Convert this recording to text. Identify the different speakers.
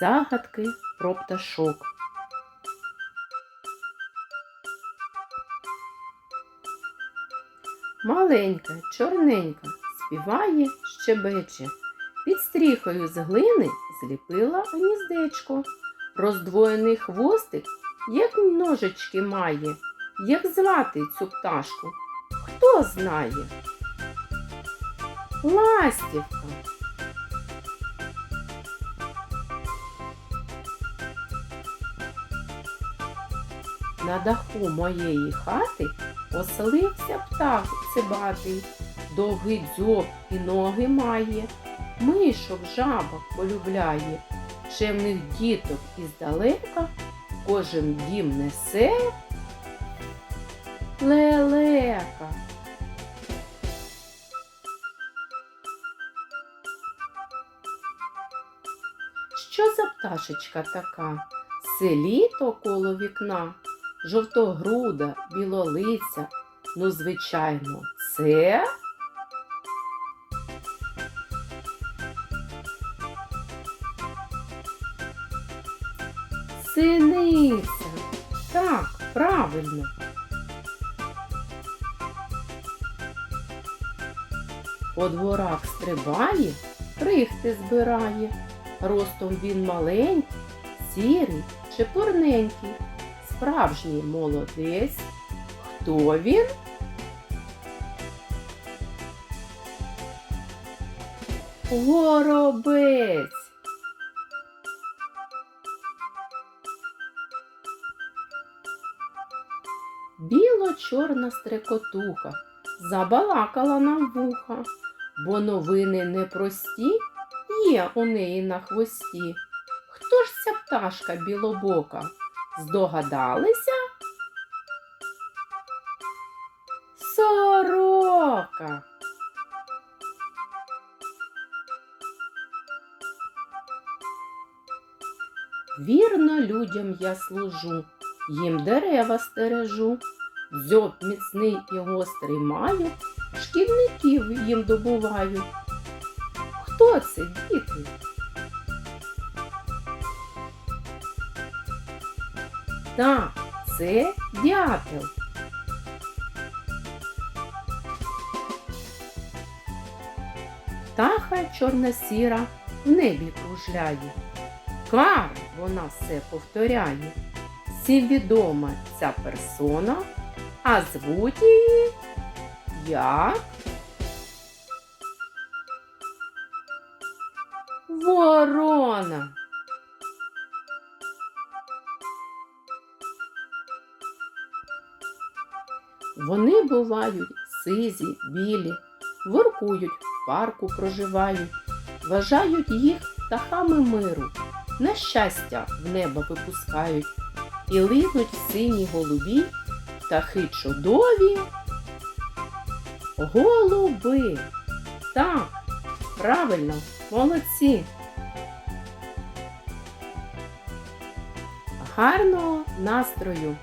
Speaker 1: Загадки про пташок. Маленька, чорненька, співає, щебече. Під стріхою з глини зліпила гніздечко. Роздвоєний хвостик, як ножички має. Як звати цю пташку? Хто знає? Ластівка. На даху моєї хати оселився птах цибатий, довгий дзьоб і ноги має, мишок жабок полюбляє, чемних діток іздалека кожен дім несе. Лелека. Що за пташечка така? Селіто коло вікна, жовтогруда, білолиця. Ну, звичайно, це. Синиця. Так, правильно. По дворах стрибає, крихти збирає. Ростом він маленький, сірий, чепурненький, справжній молодець. Хто він? Горобець. Біло-чорна стрекотуха забалакала нам вуха, бо новини непрості є у неї на хвості. Хто ж ця пташка білобока? Здогадалися? Сорока. Вірно людям я служу, їм дерева стережу, дзьоб міцний і гострий маю, шкідників їм добуваю. Хто це, діти? Так, це дятел. Птаха чорно-сіра в небі кружляє. Кар вона все повторяє. Всім відома ця персона, а звуть її як Ворона. Вони бувають сизі, білі, воркують, в парку проживають, вважають їх птахами миру, на щастя в небо випускають і линуть в сині голубі, птахи чудові. Голуби. Так, правильно, молодці. Гарного настрою!